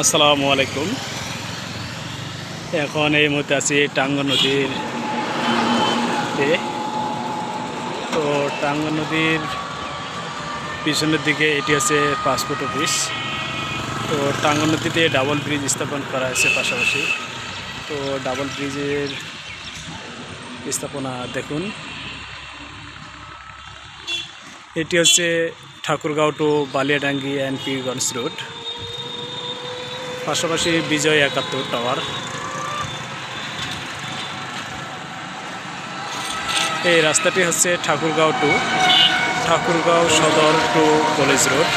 আসসালামু আলাইকুম। এখন এই মুহূর্তে আছি টাঙ্গ নদীর তে। টাঙ্গ নদীর পিছনের দিকে এটি হচ্ছে পাসপোর্ট অফিস। তো টাঙ্গ নদীতে ডাবল ব্রিজ স্থাপন করা হয়েছে পাশাপাশি। তো ডাবল ব্রিজের স্থাপনা দেখুন। এটি হচ্ছে Thakurgaon to Baliadangi and Pirganj road. পাশাপাশি বিজয় একাত্তর টাওয়ার এই রাস্তাটি হচ্ছে ঠাকুরগাঁও টু ঠাকুরগাঁও সদর টু কলেজ রোড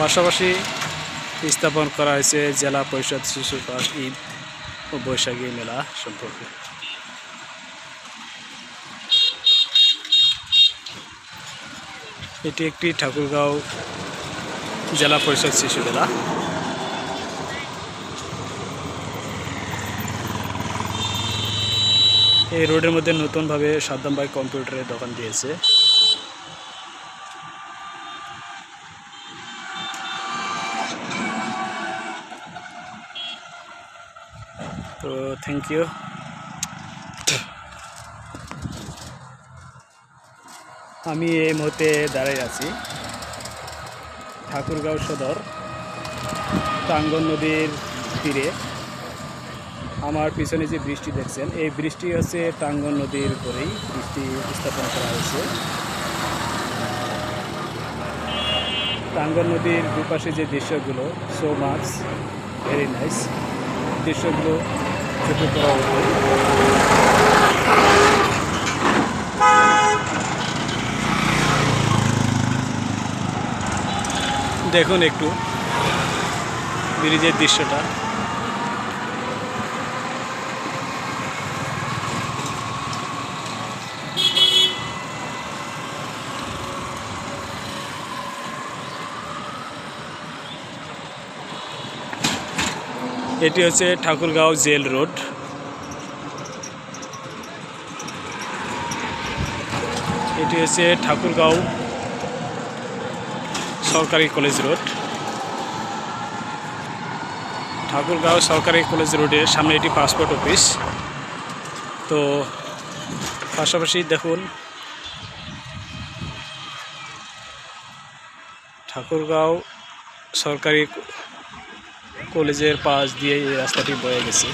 পাশাপাশি স্থাপন করা হয়েছে জেলা পরিষদ শিশু পার্ক ঈদ ও বৈশাখী মেলা সম্পর্কে। এটি একটি ঠাকুরগাঁও জেলা পরিষদ শিশু মেলা এই রোডের মধ্যে নতুনভাবে সাদ্দাম ভাই কম্পিউটারের দোকান দিয়েছে। তো থ্যাংক ইউ আমি এই মুহূর্তে দাঁড়াই আছি। ঠাকুরগাঁও সদর, টাঙ্গন নদীর তীরে। আমার পিছনে যে বৃষ্টি দেখছেন, এই বৃষ্টি হচ্ছে টাঙ্গন নদীর উপরেই বৃষ্টি স্থাপন করা হয়েছে। টাঙ্গন নদীর দুপাশে যে দৃশ্যগুলো সো মাছ ভেরি নাইস দৃশ্যগুলো চোখে পড়া দেখুন একটু ব্রিজের দৃশ্যটা। এটি হচ্ছে ঠাকুরগাঁও জেল রোড। এটি হচ্ছে ঠাকুরগাঁও সরকারি কলেজ রোড ঠাকুরগাঁও সরকারি কলেজ রোডের সামনে এটি পাসপোর্ট অফিস তো পাশাপাশি দেখুন, ঠাকুরগাঁও সরকারি কলেজের পাশ দিয়ে এই রাস্তাটি বয়ে গেছে।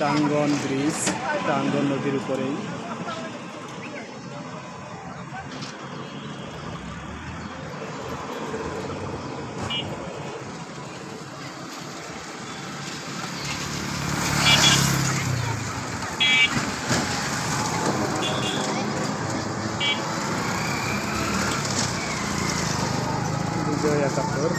টাঙ্গন ব্রিজ টাঙ্গন নদীর উপরেই। বিজয় একাত্তর